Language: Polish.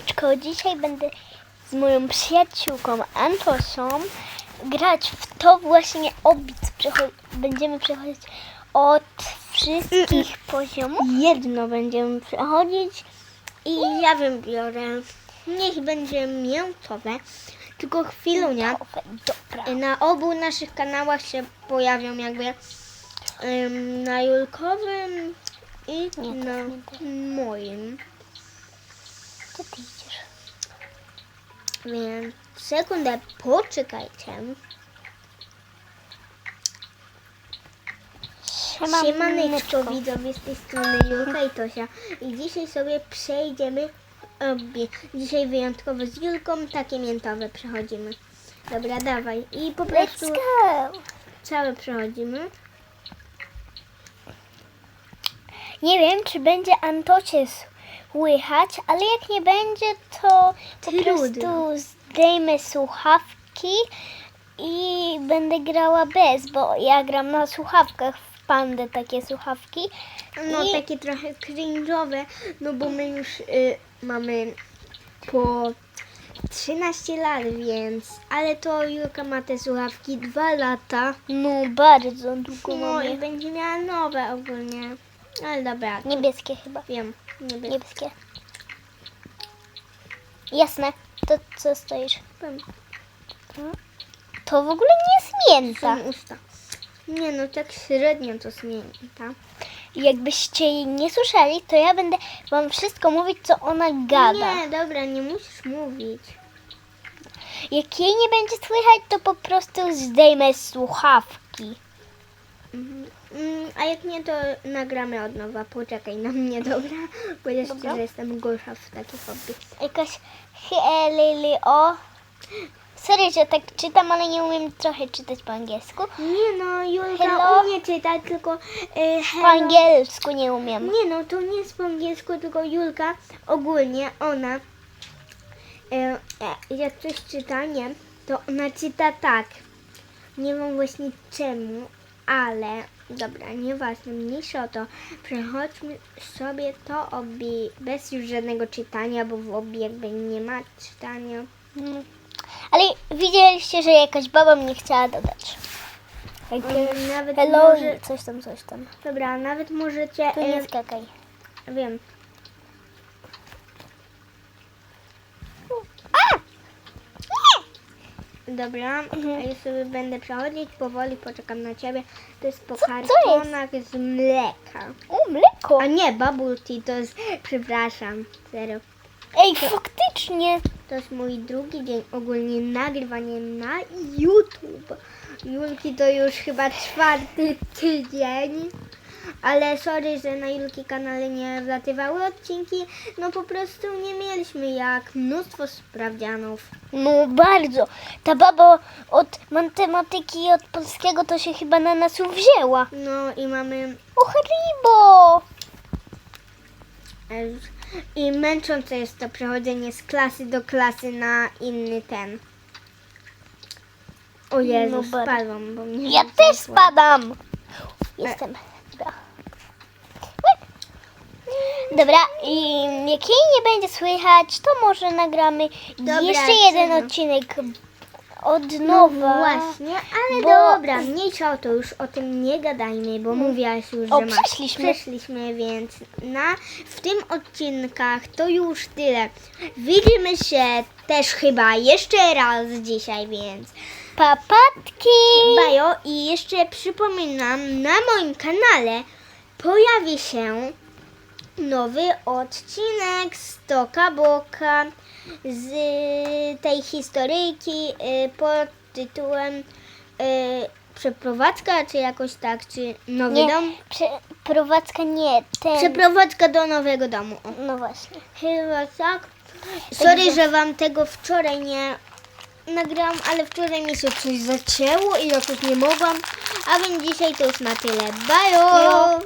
Siemaneczko, dzisiaj będę z moją przyjaciółką Antosią grać w to właśnie obic. Przecho- będziemy przechodzić od wszystkich poziomów. Jedno będziemy przechodzić i ja wybiorę. Niech będzie miętowe. Tylko chwilunia. Dobra. Na obu naszych kanałach się pojawią jakby na Julkowym i na moim. Ty idziesz? Więc sekundę poczekajcie. Siemaneczko widzowie z tej strony Julka i Tosia i dzisiaj sobie przejdziemy obie. Dzisiaj wyjątkowo z Julką takie miętowe przechodzimy. Dobra, dawaj. I po prostu Let's go! całe przechodzimy. Nie wiem, czy będzie Antocie słychać, ale jak nie będzie, to po Trudno. prostu zdejmę słuchawki i będę grała bez, bo ja gram na słuchawkach w pandę takie słuchawki. No I- takie trochę cringe'owe, no bo my już y, mamy po 13 lat, więc ale to Julka ma te słuchawki 2 lata. No bardzo długo No i mamy. będzie miała nowe ogólnie. Ale dobra, Niebieskie chyba. wiem. Nie wiem. Niebieskie. Jasne. To co stoisz? To w ogóle nie jest mięta. Są usta. Nie no, tak średnio to zmięta. Jakbyście jej nie słyszeli, to ja będę wam wszystko mówić, co ona gada. Nie, dobra, nie musisz mówić. Jak jej nie będzie słychać, to po prostu zdejmę słuchawki. Mm, A jak nie, to nagramy od nowa. Poczekaj na mnie, dobra? Bo jeszcze, Dobra. że jestem gorsza w takich hobby. Jakaś helili o. Sorry, że tak czytam, ale nie umiem trochę czytać po angielsku. Nie no, Julka Hello? umie czytać, tylko e, Po hello. angielsku nie umiem. Nie no, to nie jest po angielsku, tylko Julka ogólnie, ona e, e, jak coś czyta, nie, to ona czyta tak. Nie wiem właśnie czemu, ale dobra, nieważne, mniejsza o to. Przechodźmy sobie to obi bez już żadnego czytania, bo w obi jakby nie ma czytania. Mm. Ale widzieliście, że jakaś baba mnie chciała dodać. Um, nawet Hello, może, coś tam, coś tam. dobra, nawet możecie, To nie skakaj. wiem, A! Dobra, Mhm. a ja sobie będę przechodzić powoli, poczekam na ciebie. To jest po Co- co kartonach z mleka. O, mleko. A nie, bubble tea, to jest, przepraszam, serio. Ej, faktycznie. To jest mój drugi dzień ogólnie nagrywanie na YouTube. Julki to już chyba czwarty tydzień. Ale sorry, że na Julki kanale nie wlatywały odcinki. No po prostu nie mieliśmy jak mnóstwo sprawdzianów. No bardzo. Ta baba od matematyki i od polskiego to się chyba na nas uwzięła. No i mamy O, haribo! I męczące jest to przechodzenie z klasy do klasy na inny ten. O Jezu, No spadłam, bo mnie Ja też spadam. Jestem. Dobra. Dobra, i jak jej nie będzie słychać, to może nagramy Dobra, jeszcze jeden odcinek od No nowa. właśnie, ale bo- dobra, mniejsza o to, już o tym nie gadajmy, bo mówiłaś już, O, że masz. przeszliśmy. Przeszliśmy, więc na, w tym odcinkach to już tyle. Widzimy się też chyba jeszcze raz dzisiaj, więc Papatki! Bajo i jeszcze przypominam, na moim kanale pojawi się nowy odcinek z Toka Boka z tej historyjki y, pod tytułem y, Przeprowadzka, czy jakoś tak, czy Nowy Nie, Dom? przeprowadzka nie, ten. Przeprowadzka do nowego domu. O. no właśnie. Chyba tak. Sorry, Także- że wam tego wczoraj nie nagrałam, ale wczoraj mi się coś zacięło i jakoś nie mogłam. A więc dzisiaj to już na tyle. Bye! Jo.